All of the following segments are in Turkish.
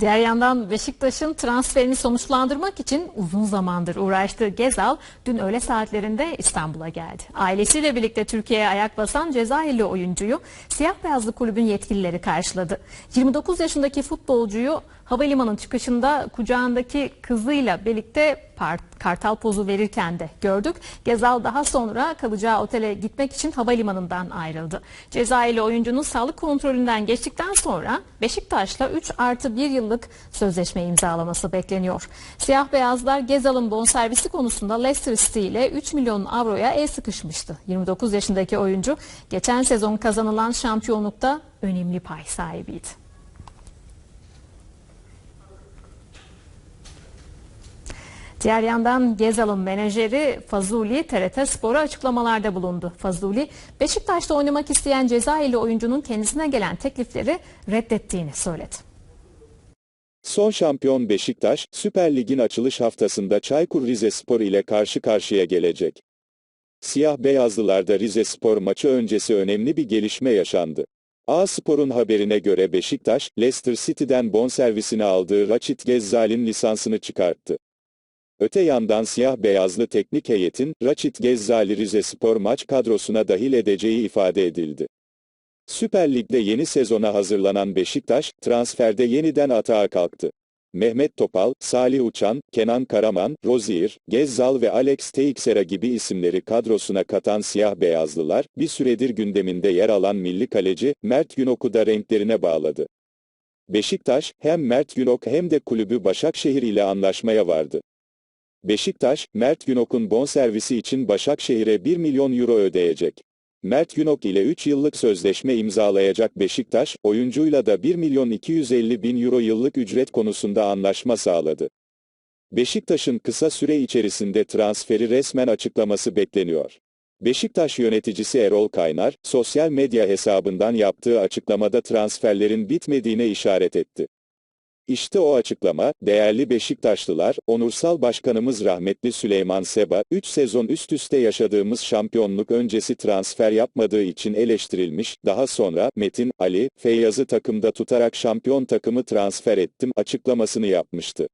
Diğer yandan Beşiktaş'ın transferini sonuçlandırmak için uzun zamandır uğraştığı Gezal dün öğle saatlerinde İstanbul'a geldi. Ailesiyle birlikte Türkiye'ye ayak basan Cezayirli oyuncuyu siyah beyazlı kulübün yetkilileri karşıladı. 29 yaşındaki futbolcuyu havalimanın çıkışında kucağındaki kızıyla birlikte kartal pozu verirken de gördük. Gezal daha sonra kalacağı otele gitmek için havalimanından ayrıldı. Cezayirli oyuncunun sağlık kontrolünden geçtikten sonra Beşiktaş'la 3 artı 1 yıllık sözleşme imzalaması bekleniyor. Siyah beyazlar Gezal'ın bonservisi konusunda Leicester City ile 3 milyon avroya el sıkışmıştı. 29 yaşındaki oyuncu geçen sezon kazanılan şampiyonlukta önemli pay sahibiydi. Diğer yandan Gezal'ın menajeri Fazuli TRT Spor'a açıklamalarda bulundu. Fazuli, Beşiktaş'ta oynamak isteyen Cezayirli oyuncunun kendisine gelen teklifleri reddettiğini söyledi. Son şampiyon Beşiktaş, Süper Lig'in açılış haftasında Çaykur Rizespor ile karşı karşıya gelecek. Siyah beyazlılarda Rizespor maçı öncesi önemli bir gelişme yaşandı. A Spor'un haberine göre Beşiktaş, Leicester City'den bonservisini aldığı Raçit Gezzal'in lisansını çıkarttı. Öte yandan siyah-beyazlı teknik heyetin, Raçit Gezzali Rizespor maç kadrosuna dahil edeceği ifade edildi. Süper Lig'de yeni sezona hazırlanan Beşiktaş, transferde yeniden atağa kalktı. Mehmet Topal, Salih Uçan, Kenan Karaman, Rozier, Gezzal ve Alex Teixeira gibi isimleri kadrosuna katan siyah-beyazlılar, bir süredir gündeminde yer alan milli kaleci, Mert Günok'u da renklerine bağladı. Beşiktaş, hem Mert Günok hem de kulübü Başakşehir ile anlaşmaya vardı. Beşiktaş, Mert Günok'un bonservisi için Başakşehir'e 1 milyon euro ödeyecek. Mert Günok ile 3 yıllık sözleşme imzalayacak Beşiktaş, oyuncuyla da 1 milyon 250 bin euro yıllık ücret konusunda anlaşma sağladı. Beşiktaş'ın kısa süre içerisinde transferi resmen açıklaması bekleniyor. Beşiktaş yöneticisi Erol Kaynar, sosyal medya hesabından yaptığı açıklamada transferlerin bitmediğine işaret etti. İşte o açıklama, değerli Beşiktaşlılar, onursal başkanımız rahmetli Süleyman Seba, 3 sezon üst üste yaşadığımız şampiyonluk öncesi transfer yapmadığı için eleştirilmiş, daha sonra, Metin, Ali, Feyyaz'ı takımda tutarak şampiyon takımı transfer ettim açıklamasını yapmıştı.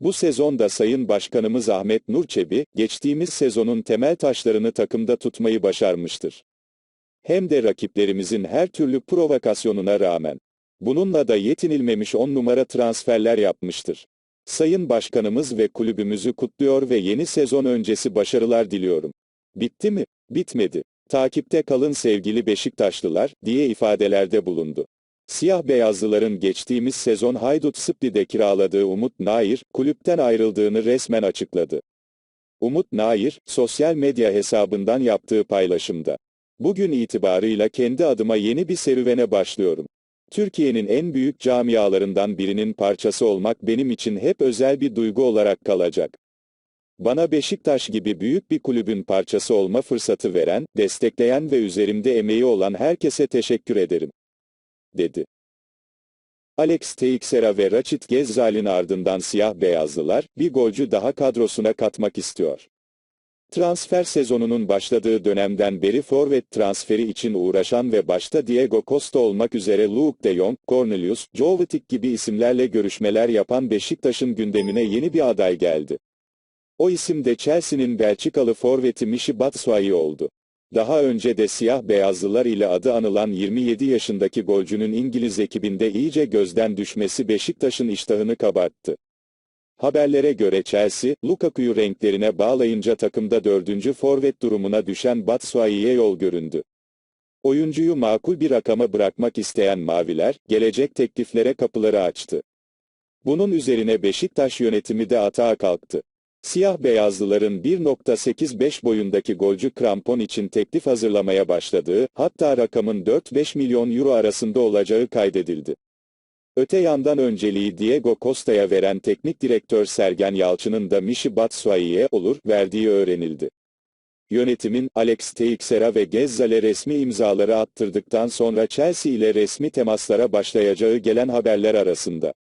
Bu sezonda Sayın Başkanımız Ahmet Nurçebi, geçtiğimiz sezonun temel taşlarını takımda tutmayı başarmıştır. Hem de rakiplerimizin her türlü provokasyonuna rağmen. Bununla da yetinilmemiş 10 numara transferler yapmıştır. Sayın Başkanımız ve kulübümüzü kutluyor ve yeni sezon öncesi başarılar diliyorum. Bitti mi? Bitmedi. Takipte kalın sevgili Beşiktaşlılar, diye ifadelerde bulundu. Siyah beyazlıların geçtiğimiz sezon Haydut Spli'de kiraladığı Umut Nair, kulüpten ayrıldığını resmen açıkladı. Umut Nair, sosyal medya hesabından yaptığı paylaşımda. Bugün itibarıyla kendi adıma yeni bir serüvene başlıyorum. Türkiye'nin en büyük camialarından birinin parçası olmak benim için hep özel bir duygu olarak kalacak. Bana Beşiktaş gibi büyük bir kulübün parçası olma fırsatı veren, destekleyen ve üzerimde emeği olan herkese teşekkür ederim. dedi. Alex Teixeira ve Raçit Gezzal'in ardından siyah beyazlılar, bir golcü daha kadrosuna katmak istiyor. Transfer sezonunun başladığı dönemden beri forvet transferi için uğraşan ve başta Diego Costa olmak üzere Luke de Jong, Cornelius, Jovetic gibi isimlerle görüşmeler yapan Beşiktaş'ın gündemine yeni bir aday geldi. O isim de Chelsea'nin Belçikalı forveti Michy Batshuayi oldu. Daha önce de siyah beyazlılar ile adı anılan 27 yaşındaki golcünün İngiliz ekibinde iyice gözden düşmesi Beşiktaş'ın iştahını kabarttı. Haberlere göre Chelsea, Lukaku'yu renklerine bağlayınca takımda dördüncü forvet durumuna düşen Batshuayi'ye yol göründü. Oyuncuyu makul bir rakama bırakmak isteyen Maviler, gelecek tekliflere kapıları açtı. Bunun üzerine Beşiktaş yönetimi de atağa kalktı. Siyah beyazlıların 1.85 boyundaki golcü krampon için teklif hazırlamaya başladığı, hatta rakamın 4-5 milyon euro arasında olacağı kaydedildi. Öte yandan önceliği Diego Costa'ya veren teknik direktör Sergen Yalçın'ın da Michy Batshuayi'ye olur verdiği öğrenildi. Yönetimin, Alex Teixeira ve Gezzal'e resmi imzaları attırdıktan sonra Chelsea ile resmi temaslara başlayacağı gelen haberler arasında.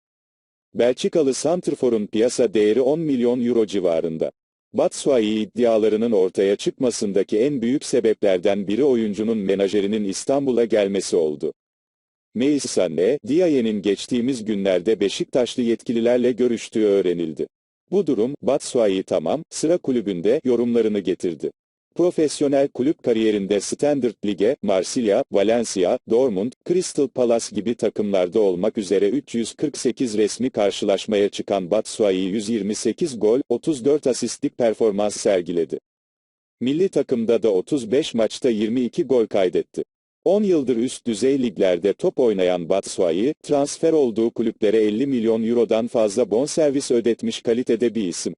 Belçikalı Santrfor'un piyasa değeri 10 milyon euro civarında. Batshuayi iddialarının ortaya çıkmasındaki en büyük sebeplerden biri oyuncunun menajerinin İstanbul'a gelmesi oldu. Meisa N. Diaye'nin geçtiğimiz günlerde Beşiktaşlı yetkililerle görüştüğü öğrenildi. Bu durum, Batshuayi tamam, sıra kulübünde yorumlarını getirdi. Profesyonel kulüp kariyerinde Standard Lig'e, Marsilya, Valencia, Dortmund, Crystal Palace gibi takımlarda olmak üzere 348 resmi karşılaşmaya çıkan Batshuayi 128 gol, 34 asistlik performans sergiledi. Milli takımda da 35 maçta 22 gol kaydetti. 10 yıldır üst düzey liglerde top oynayan Batshuayi, transfer olduğu kulüplere 50 milyon eurodan fazla bonservis ödetmiş kalitede bir isim.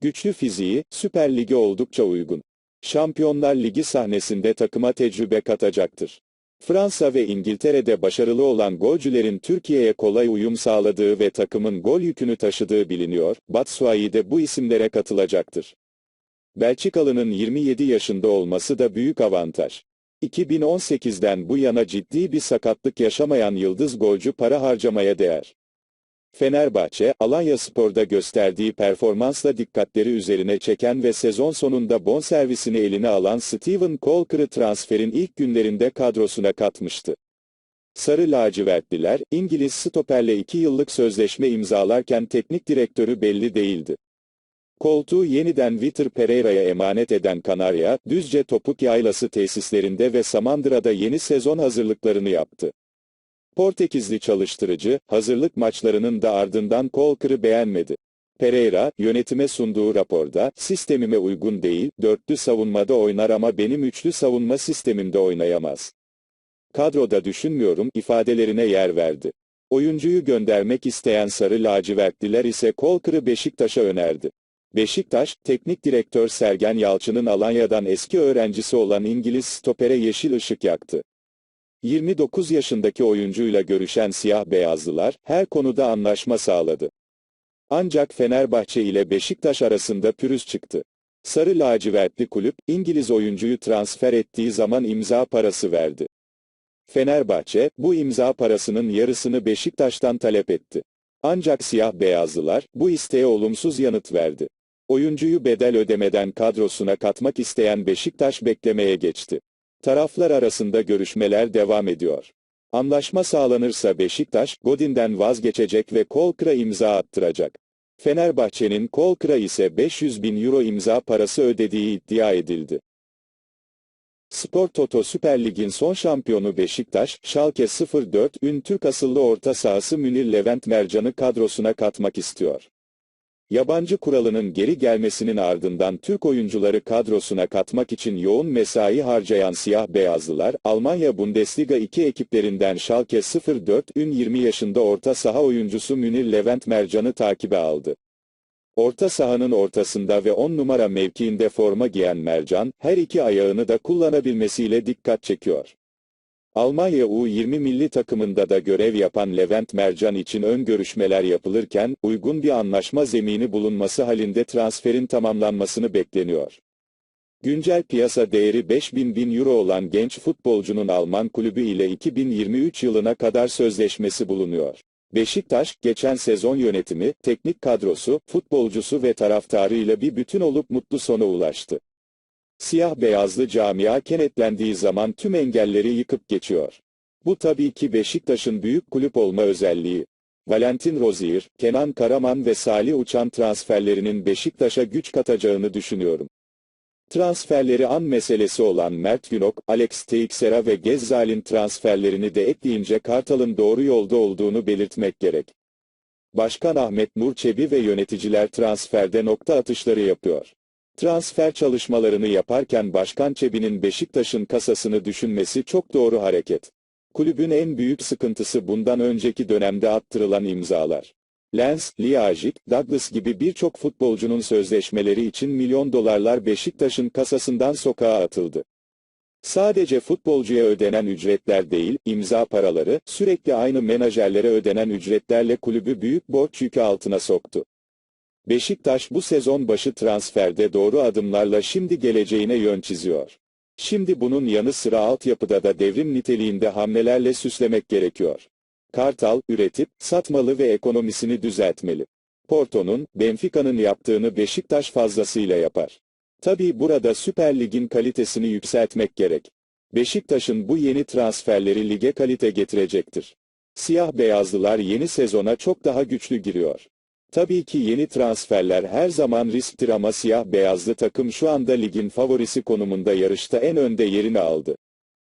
Güçlü fiziği, Süper Lig'e oldukça uygun. Şampiyonlar Ligi sahnesinde takıma tecrübe katacaktır. Fransa ve İngiltere'de başarılı olan golcülerin Türkiye'ye kolay uyum sağladığı ve takımın gol yükünü taşıdığı biliniyor, Batshuayi de bu isimlere katılacaktır. Belçikalı'nın 27 yaşında olması da büyük avantaj. 2018'den bu yana ciddi bir sakatlık yaşamayan yıldız golcü para harcamaya değer. Fenerbahçe, Alanya Spor'da gösterdiği performansla dikkatleri üzerine çeken ve sezon sonunda bonservisini eline alan Steven Colker'ı transferin ilk günlerinde kadrosuna katmıştı. Sarı lacivertliler, İngiliz stoperle 2 yıllık sözleşme imzalarken teknik direktörü belli değildi. Koltuğu yeniden Vitor Pereira'ya emanet eden Kanarya, Düzce Topuk Yaylası tesislerinde ve Samandıra'da yeni sezon hazırlıklarını yaptı. Portekizli çalıştırıcı, hazırlık maçlarının da ardından Colker'ı beğenmedi. Pereira, yönetime sunduğu raporda, sistemime uygun değil, dörtlü savunmada oynar ama benim üçlü savunma sistemimde oynayamaz. Kadroda düşünmüyorum, ifadelerine yer verdi. Oyuncuyu göndermek isteyen sarı lacivertliler ise Colker'ı Beşiktaş'a önerdi. Beşiktaş, teknik direktör Sergen Yalçın'ın Alanya'dan eski öğrencisi olan İngiliz stopere yeşil ışık yaktı. 29 yaşındaki oyuncuyla görüşen siyah-beyazlılar, her konuda anlaşma sağladı. Ancak Fenerbahçe ile Beşiktaş arasında pürüz çıktı. Sarı lacivertli kulüp, İngiliz oyuncuyu transfer ettiği zaman imza parası verdi. Fenerbahçe, bu imza parasının yarısını Beşiktaş'tan talep etti. Ancak siyah-beyazlılar, bu isteğe olumsuz yanıt verdi. Oyuncuyu bedel ödemeden kadrosuna katmak isteyen Beşiktaş beklemeye geçti. Taraflar arasında görüşmeler devam ediyor. Anlaşma sağlanırsa Beşiktaş, Godin'den vazgeçecek ve Kolkır'a imza attıracak. Fenerbahçe'nin Kolkır'a ise 500 bin euro imza parası ödediği iddia edildi. Spor Toto Süper Lig'in son şampiyonu Beşiktaş, Schalke 04, ün Türk asıllı orta sahası Münir Levent Mercan'ı kadrosuna katmak istiyor. Yabancı kuralının geri gelmesinin ardından Türk oyuncuları kadrosuna katmak için yoğun mesai harcayan siyah-beyazlılar, Almanya Bundesliga 2 ekiplerinden Schalke 04 ün 20 yaşında orta saha oyuncusu Münir Levent Mercan'ı takibe aldı. Orta sahanın ortasında ve 10 numara mevkiinde forma giyen Mercan, her iki ayağını da kullanabilmesiyle dikkat çekiyor. Almanya U20 milli takımında da görev yapan Levent Mercan için ön görüşmeler yapılırken, uygun bir anlaşma zemini bulunması halinde transferin tamamlanmasını bekleniyor. Güncel piyasa değeri 5000 bin euro olan genç futbolcunun Alman kulübü ile 2023 yılına kadar sözleşmesi bulunuyor. Beşiktaş, geçen sezon yönetimi, teknik kadrosu, futbolcusu ve taraftarıyla bir bütün olup mutlu sona ulaştı. Siyah-beyazlı camia kenetlendiği zaman tüm engelleri yıkıp geçiyor. Bu tabii ki Beşiktaş'ın büyük kulüp olma özelliği. Valentin Rozier, Kenan Karaman ve Salih Uçan transferlerinin Beşiktaş'a güç katacağını düşünüyorum. Transferleri an meselesi olan Mert Günok, Alex Teixeira ve Gezzal'in transferlerini de ekleyince Kartal'ın doğru yolda olduğunu belirtmek gerek. Başkan Ahmet Nur Çebi ve yöneticiler transferde nokta atışları yapıyor. Transfer çalışmalarını yaparken Başkan Çebi'nin Beşiktaş'ın kasasını düşünmesi çok doğru hareket. Kulübün en büyük sıkıntısı bundan önceki dönemde attırılan imzalar. Lens, Liajik, Douglas gibi birçok futbolcunun sözleşmeleri için milyon dolarlar Beşiktaş'ın kasasından sokağa atıldı. Sadece futbolcuya ödenen ücretler değil, imza paraları, sürekli aynı menajerlere ödenen ücretlerle kulübü büyük borç yükü altına soktu. Beşiktaş bu sezon başı transferde doğru adımlarla şimdi geleceğine yön çiziyor. Şimdi bunun yanı sıra altyapıda da devrim niteliğinde hamlelerle süslemek gerekiyor. Kartal, üretip, satmalı ve ekonomisini düzeltmeli. Porto'nun, Benfica'nın yaptığını Beşiktaş fazlasıyla yapar. Tabii burada Süper Lig'in kalitesini yükseltmek gerek. Beşiktaş'ın bu yeni transferleri lige kalite getirecektir. Siyah beyazlılar yeni sezona çok daha güçlü giriyor. Tabii ki yeni transferler her zaman risktir ama siyah beyazlı takım şu anda ligin favorisi konumunda yarışta en önde yerini aldı.